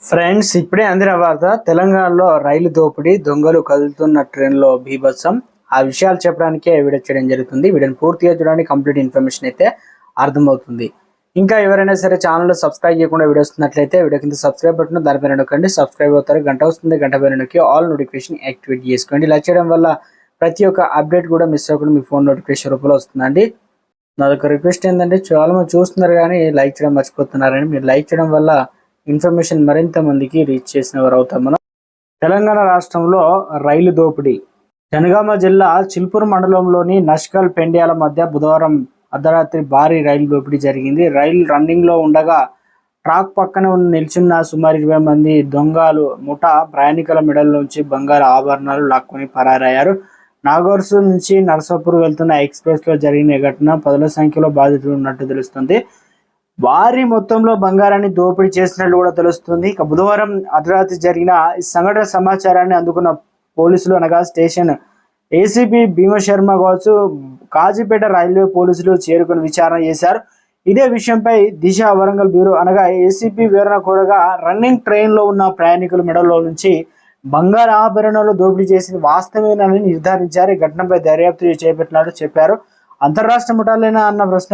Friends ఇప్పుడే అందిన వార్త తెలంగాణలో రైలు దోపిడీ దొంగలు కదులుతున్న ట్రైన్లో బీభత్సం. ఆ విషయాలు చెప్పడానికే వీడియో చేయడం జరుగుతుంది. వీడియోని పూర్తిగా చూడడానికి కంప్లీట్ ఇన్ఫర్మేషన్ అయితే అర్థమవుతుంది. ఇంకా ఎవరైనా సరే ఛానల్ సబ్స్క్రైబ్ చేయకుండా వీడియో వస్తున్నట్లయితే వీడియో కింద సబ్స్క్రైబ్ బటన్ దానిపైన నొక్కండి. సబ్స్క్రైబ్ అవుతారు. గంట వస్తుంది. గంట పైన నొక్కి ఆల్ నోటిఫికేషన్ యాక్టివేట్ చేసుకోండి. ఇలా చేయడం వల్ల ప్రతి ఒక్క అప్డేట్ కూడా మిస్ అవ్వకుండా మీ ఫోన్ నోటిఫికేషన్ రూపంలో వస్తుందండి. నాదొక రిక్వెస్ట్ ఏంటంటే చాలా మంది చూస్తున్నారు కానీ లైక్ చేయడం మర్చిపోతున్నారని. మీరు లైక్ చేయడం వల్ల ఇన్ఫర్మేషన్ మరింత మందికి రీచ్ చేసిన వారు అవుతాం మనం. తెలంగాణ రాష్ట్రంలో రైలు దోపిడీ. జనగామ జిల్లా చిల్పూర్ మండలంలోని నష్కల్ పెండ్యాల మధ్య బుధవారం అర్ధరాత్రి భారీ రైలు దోపిడీ జరిగింది. రైలు రన్నింగ్లో ఉండగా ట్రాక్ పక్కన నిల్చున్న సుమారు ఇరవై మంది దొంగలు ముఠ ప్రయాణికుల మెడల నుంచి బంగారు ఆభరణాలు లాక్కొని పరారయ్యారు. నాగోర్సు నుంచి నర్సాపూర్ వెళ్తున్న ఎక్స్ప్రెస్లో జరిగిన ఘటన పదుల సంఖ్యలో బాధితులు ఉన్నట్టు తెలుస్తుంది. భారీ మొత్తంలో బంగారాన్ని దోపిడీ చేసినట్లు కూడా తెలుస్తుంది. ఇక బుధవారం అర్ధరాత్రి జరిగిన ఈ సంఘటన సమాచారాన్ని అందుకున్న పోలీసులు అనగా స్టేషన్ ఏసీపీ భీమశర్మ కావచ్చు కాజీపేట రైల్వే పోలీసులు చేరుకుని విచారణ చేశారు. ఇదే విషయంపై దిశ వరంగల్ బ్యూరో అనగా ఏసీపీ వివరణ కోరగా రన్నింగ్ ట్రైన్లో ఉన్న ప్రయాణికుల మెడలో నుంచి బంగారు ఆభరణాలు దోపిడీ చేసిన వాస్తవేనని నిర్ధారించారు. ఈ ఘటనపై దర్యాప్తు చేపట్టినట్టు చెప్పారు. అంతరాష్ట్ర ముఠాలేనా అన్న ప్రశ్న